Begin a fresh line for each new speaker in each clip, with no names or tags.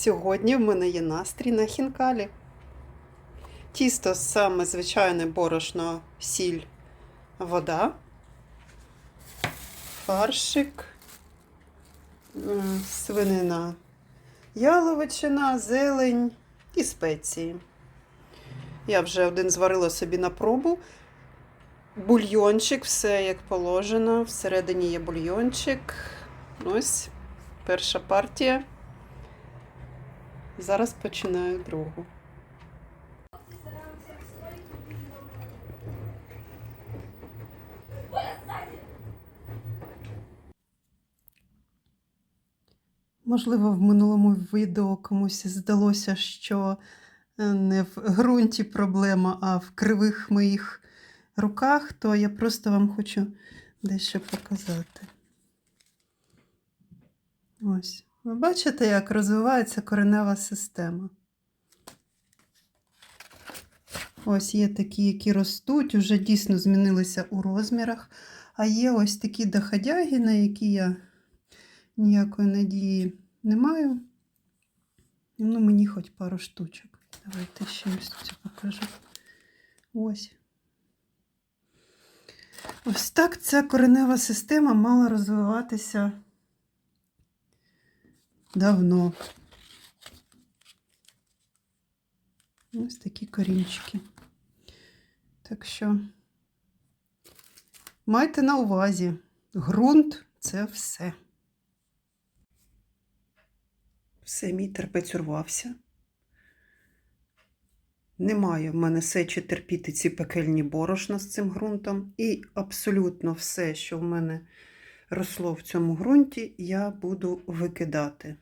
Сьогодні в мене є настрій на хінкалі. Тісто саме звичайне борошно, сіль, вода, фаршик, свинина, яловичина, зелень і спеції. Я вже один зварила собі на пробу. Бульйончик, все як положено. Всередині є бульйончик. Ось перша партія. Зараз починаю другу. Можливо, в минулому відео комусь здалося, що е, не в ґрунті проблема, а в кривих моїх руках, то я просто вам хочу дещо показати. Ось. Ви бачите, як розвивається коренева система. Ось є такі, які ростуть, вже дійсно змінилися у розмірах. А є ось такі доходяги, на які я ніякої надії не маю. Ну, мені хоч пару штучок. Давайте ще ось цю покажу. Ось. Ось так ця коренева система мала розвиватися давно. Ось такі корінчики. Так що майте на увазі, ґрунт це все. Все, мій терпець урвався. Немає в мене сечі терпіти ці пекельні борошна з цим ґрунтом. І абсолютно все, що в мене росло в цьому ґрунті, я буду викидати.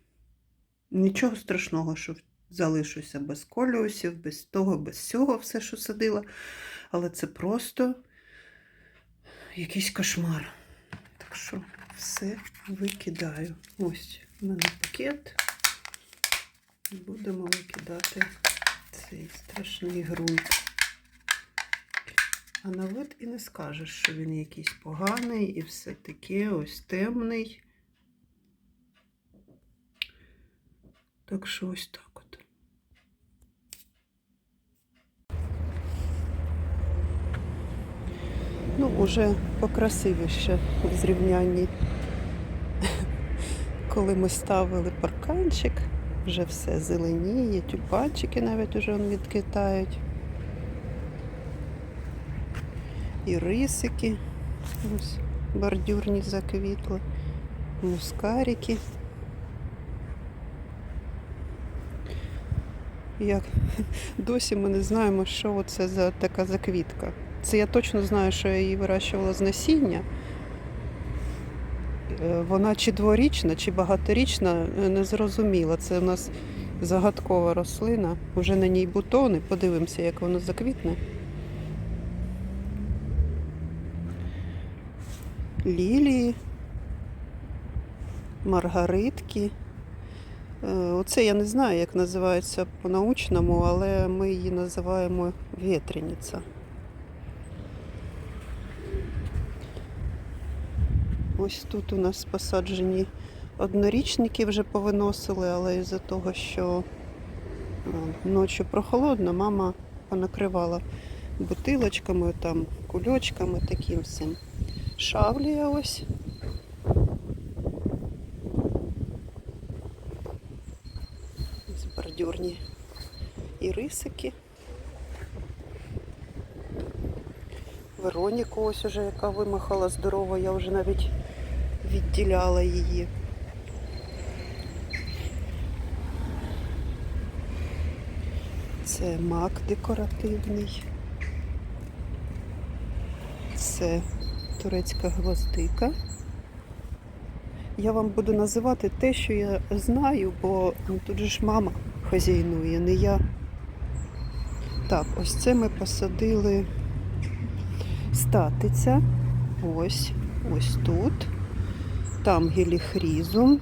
Нічого страшного, що залишуся без коліусів, без того, без цього, все, що садила. Але це просто якийсь кошмар. Так що все викидаю. Ось у мене пакет. Будемо викидати цей страшний ґрунт. А на вид і не скажеш, що він якийсь поганий і все таке ось темний. Так що ось так от. Ну, уже покрасивіше в зрівнянні. Коли ми ставили парканчик, вже все зеленіє, тюльпанчики навіть уже відкитають. І рисики, ось бордюрні заквітли, мускарики. Як досі ми не знаємо, що це за така заквітка. Це я точно знаю, що я її вирощувала з насіння. Е, Вона чи дворічна, чи багаторічна, е, не зрозуміла. Це у нас загадкова рослина. Уже на ній бутони. Подивимося, як воно заквітне. Лілії, маргаритки. Е, Оце я не знаю, як називається по-научному, але ми її називаємо вітряниця. Ось тут у нас посаджені однорічники вже повиносили, але із-за того, що е, ночі прохолодно, мама понакривала бутилочками, там, кульочками, таким всім. Шавлія ось. Ось бордюрні і рисики. Вероніку ось уже, яка вимахала здорова, я вже навіть відділяла її. Це мак декоративний. Це турецька гвоздика. Я вам буду називати те, що я знаю, бо ну, тут ж мама хазяйнує, не я. Так, ось це ми посадили статиця. Ось, ось тут. Там геліхрізум.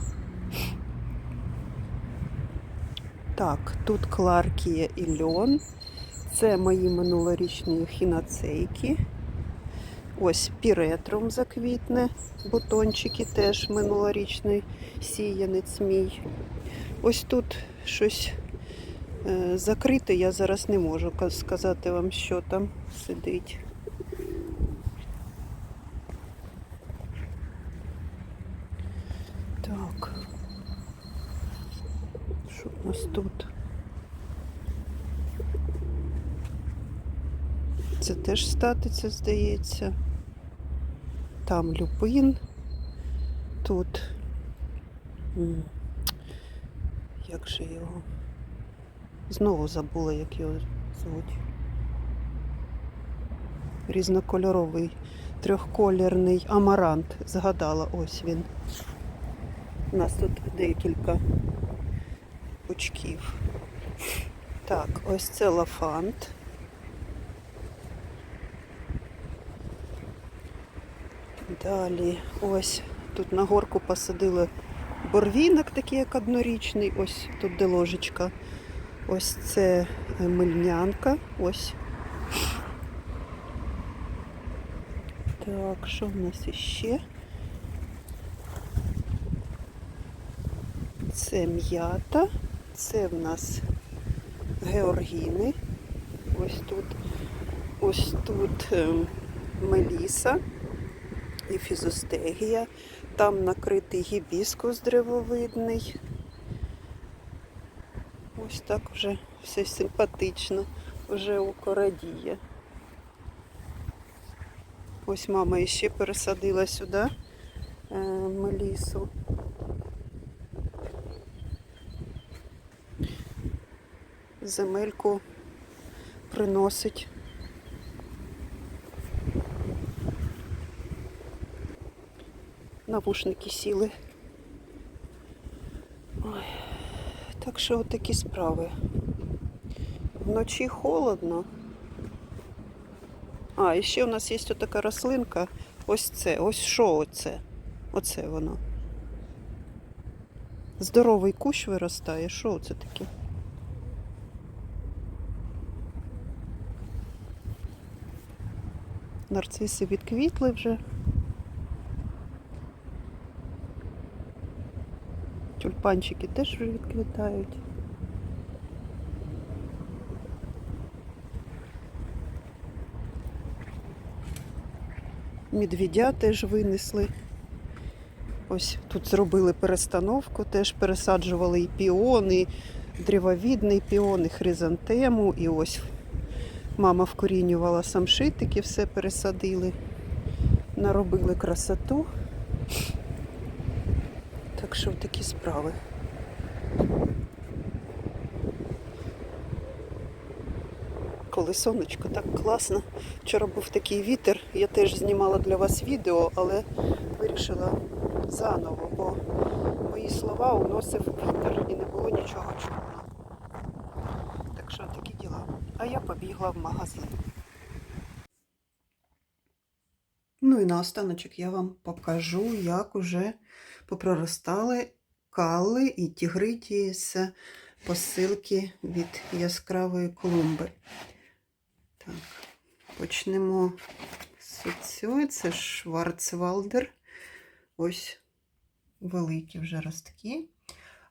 Так, тут кларкія і льон. Це мої минулорічні хіноцейки. Ось піретрум заквітне, бутончики теж минулорічний сіянець мій. Ось тут щось е, закрите, я зараз не можу сказати вам, що там сидить. Так. Що у нас тут? Це теж статиця, здається. Там люпин. Тут. Як же його? Знову забула, як його звуть. Різнокольоровий, трьохколірний амарант. Згадала, ось він. У нас тут декілька пучків. Так, ось це лафант. Далі ось тут на горку посадили борвінок, такий як однорічний. Ось тут де ложечка. Ось це е, мильнянка. Ось. Так, що в нас іще? Це м'ята, це в нас георгіни. Ось тут, ось тут ем, меліса і фізостегія. Там накритий гібіскус древовидний. Ось так вже все симпатично, вже у. Ось мама іще пересадила сюди е, мелісу. Земельку приносить. Навушники сіли. Ой. Так що от такі справи. Вночі холодно. А, і ще у нас є така рослинка. Ось це. Ось що оце? Оце воно. Здоровий кущ виростає. Що це таке? Нарциси відквітли вже. Тюльпанчики теж вже відквітають. Медведя теж винесли. Ось тут зробили перестановку, теж пересаджували і піони, і древовідний піон, і хризантему. І ось мама вкорінювала самшитики, все пересадили, наробили красоту. Так що такі справи. Коли сонечко, так класно. Вчора був такий вітер. Я теж знімала для вас відео, але вирішила заново, бо мої слова уносив вітер і не було нічого чутно. Так що такі діла. А я побігла в магазин. Ну і наостаночок я вам покажу, як уже попроростали калли і тігриті з посилки від яскравої клумби. Так, почнемо з цього. Це Шварцвалдер. Ось великі вже ростки.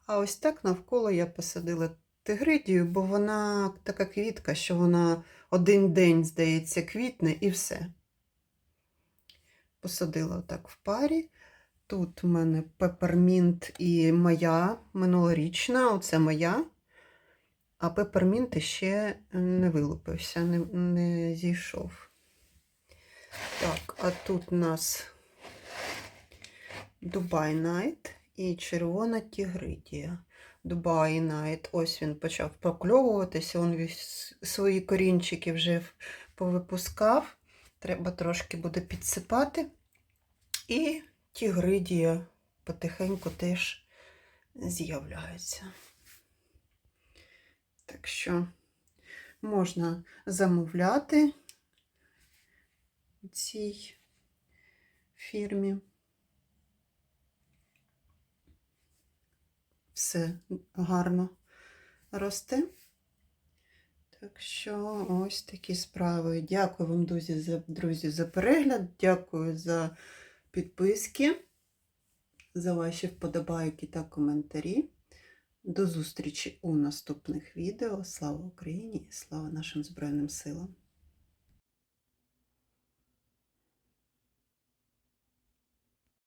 А ось так навколо я посадила тигридію, бо вона така квітка, що вона один день, здається, квітне і все. Посадила отак в парі. Тут у мене пепермінт і моя минулорічна, оце моя. А пепермінт ще не вилупився, не, не зійшов. Так, а тут у нас Дубай Найт і червона тігридія. Дубай Найт. Ось він почав прокльовуватися, він свої корінчики вже повипускав. Треба трошки буде підсипати. І тігридія потихеньку теж з'являється. Так що можна замовляти цій фірмі. Все гарно росте. Так що ось такі справи. Дякую вам, друзі, за, друзі, за перегляд. Дякую за підписки, за ваші вподобайки та коментарі. До зустрічі у наступних відео. Слава Україні! і Слава нашим Збройним силам!